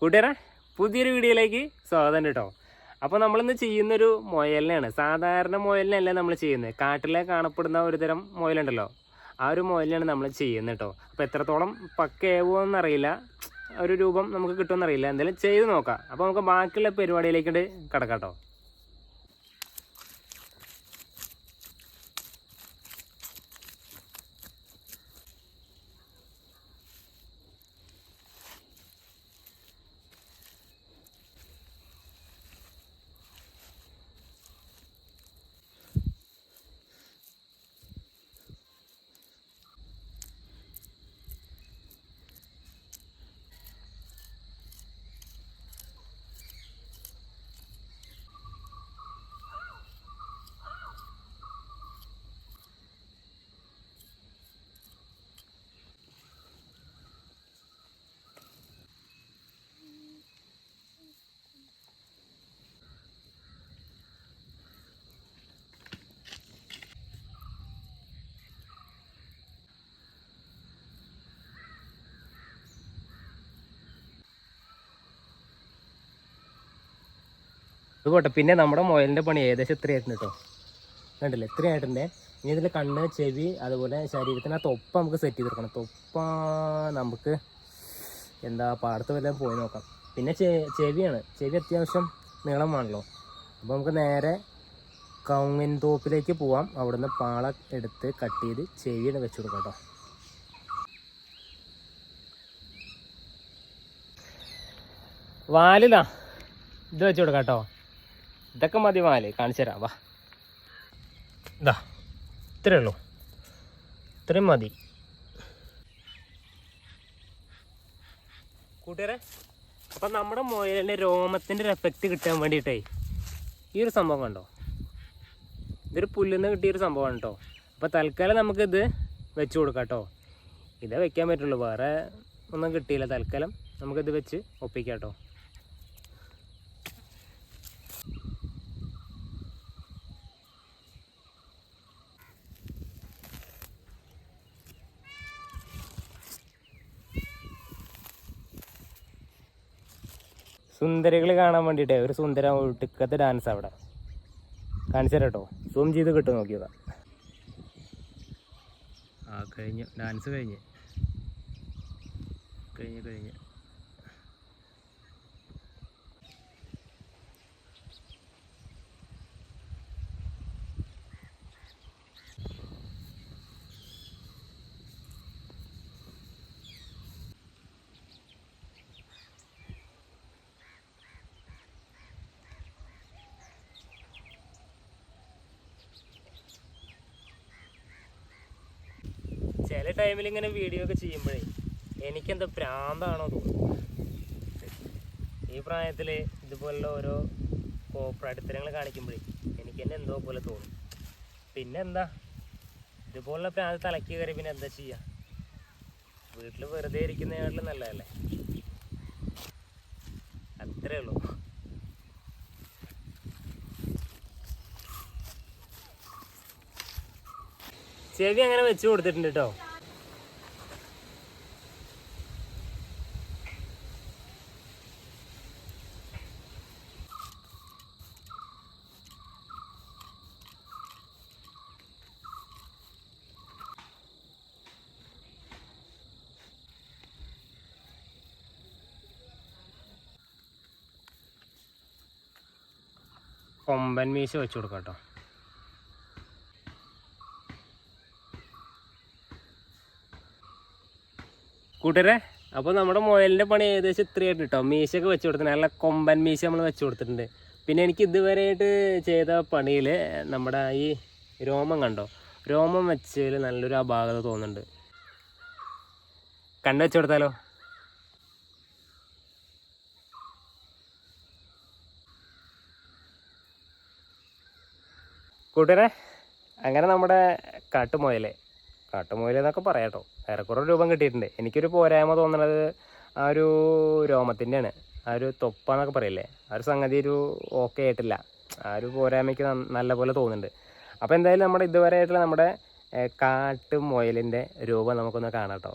കൂട്ടുകാരെ പുതിയൊരു വീഡിയോയിലേക്ക് സ്വാഗതം കേട്ടോ. അപ്പോൾ നമ്മളിന്ന് ചെയ്യുന്നൊരു മുയലിനെയാണ്. സാധാരണ മുയലിനല്ല നമ്മൾ ചെയ്യുന്നത്. കാട്ടിലെ കാണപ്പെടുന്ന ഒരു തരം മുയലുണ്ടല്ലോ. ആ ഒരു മുയലിനാണ് നമ്മൾ ചെയ്യുന്നത് കേട്ടോ. അപ്പോൾ എത്രത്തോളം പക്കയാവുമോ എന്നറിയില്ല ഒരു രൂപം നമുക്ക് കിട്ടുമെന്നറിയില്ല. എന്തായാലും ചെയ്ത് നോക്കാം. അപ്പോൾ നമുക്ക് ബാക്കിയുള്ള പരിപാടിയിലേക്കിട്ട് കിടക്കാം കേട്ടോ. ഇത് പോട്ടെ പിന്നെ നമ്മുടെ മുയലിന്റെ പണി ഏകദേശം ഇത്രയായിട്ടുണ്ട് കേട്ടോ. കണ്ടില്ലേ? ഇത്രയായിട്ടുണ്ട്. ഇനി ഇതിൽ കണ്ണ് ചെവി അതുപോലെ ശരീരത്തിന് ആ തൊപ്പ നമുക്ക് സെറ്റ് ചെയ്ത് കൊടുക്കണം. തൊപ്പ നമുക്ക് എന്താ പാടത്ത് വല്ലതും പോയി നോക്കാം. പിന്നെ ചെവിയാണ്. ചെവി അത്യാവശ്യം നീളം വേണമല്ലോ അപ്പോൾ നമുക്ക് നേരെ കൗങ്ങിൻ തോപ്പിലേക്ക് പോവാം. അവിടുന്ന് പാള എടുത്ത് കട്ട് ചെയ്ത് ചെവിയുടെ വെച്ച് കൊടുക്കാം കേട്ടോ. വാലിതാ ഇത് വെച്ച് കൊടുക്കാം കേട്ടോ. ഇതൊക്കെ മതി മാലേ കാണിച്ചു തരാം വാ. ഇതാ ഇത്രയേ ഉള്ളൂ. ഇത്രയും മതി. കൂട്ടുകാരെ അപ്പം നമ്മുടെ മുയലിന്റെ രോമത്തിന്റെ ഒരു എഫക്റ്റ് കിട്ടാൻ വേണ്ടിയിട്ടേ ഈ ഒരു സംഭവം കണ്ടോ? ഇതൊരു പുല്ലിന്ന് കിട്ടിയൊരു സംഭവമാണ് കേട്ടോ അപ്പോൾ തൽക്കാലം നമുക്കിത് വെച്ച് കൊടുക്കാം കേട്ടോ ഇതേ വെക്കാൻ പറ്റുള്ളൂ. വേറെ ഒന്നും കിട്ടിയില്ല. തൽക്കാലം നമുക്കിത് വെച്ച് ഒപ്പിക്കാം കേട്ടോ സുന്ദരികൾ കാണാൻ വേണ്ടിയിട്ടേ ഒരു സുന്ദര ഒട്ടുക്കത്തെ ഡാൻസ് അവിടെ. കാണിച്ചു തരാം കേട്ടോ സൂം ചെയ്ത് കിട്ടും നോക്കിയതാ. ആ കഴിഞ്ഞു. ഡാൻസ് കഴിഞ്ഞ്. കഴിഞ്ഞ് കഴിഞ്ഞ്. ടൈമിൽ ഇങ്ങനെ വീഡിയോ ഒക്കെ ചെയ്യുമ്പോഴേ എനിക്കെന്താ പ്രാന്താണോ തോന്നുന്നത് ഈ പ്രായത്തിൽ ഇതുപോലുള്ള ഓരോ കോപ്രാടിത്തരങ്ങൾ കാണിക്കുമ്പോഴേ എനിക്ക് തന്നെ എന്തോ പോലെ തോന്നും. പിന്നെ എന്താ ഇതുപോലുള്ള പ്രാന്ത് തലക്കി കയറി പിന്നെ എന്താ ചെയ്യുക വീട്ടിൽ വെറുതെ ഇരിക്കുന്നതിനാട്ടിൽ നല്ലതല്ലേ? അത്രേ ഉള്ളൂ. ചെവി അങ്ങനെ വെച്ച് കൊടുത്തിട്ടുണ്ട് കേട്ടോ. കൊമ്പൻ മീശ വെച്ച് കൊടുക്കാം കേട്ടോ. കൂട്ടരെ അപ്പോൾ നമ്മുടെ മുയലിന്റെ പണി ഏകദേശം ഇത്രയായിട്ട് കേട്ടോ. മീശയൊക്കെ വെച്ച് കൊടുത്തിട്ടുണ്ട്. നല്ല കൊമ്പൻ മീശ നമ്മൾ വെച്ച് കൊടുത്തിട്ടുണ്ട്. പിന്നെ എനിക്ക് ഇതുവരെയായിട്ട് ചെയ്ത പണിയിൽ നമ്മുടെ ഈ രോമം കണ്ടോ? രോമം വെച്ചതിൽ നല്ലൊരു അപാകത തോന്നുന്നുണ്ട്. കണ്ടു വെച്ച് കൊടുത്താലോ? കൂട്ടരെ അങ്ങനെ നമ്മുടെ കാട്ടുമുയലേ. കാട്ടുമുയൽ എന്നൊക്കെ പറയാം കേട്ടോ ഏറെക്കുറെ രൂപം കിട്ടിയിട്ടുണ്ട്. എനിക്കൊരു പോരായ്മ തോന്നുന്നത് ആ ഒരു രോമത്തിന്റെയാണ്. ആ ഒരു തൊപ്പാന്നൊക്കെ പറയില്ലേ? ആ ഒരു സംഗതി ഒരു ഓക്കെ ആയിട്ടില്ല. ആ ഒരു പോരായ്മയ്ക്ക് നല്ല പോലെ തോന്നുന്നുണ്ട്. അപ്പോൾ എന്തായാലും നമ്മുടെ ഇതുവരെ ആയിട്ടുള്ള നമ്മുടെ കാട്ടുമുയലിന്റെ രൂപം നമുക്കൊന്ന് കാണാം കേട്ടോ.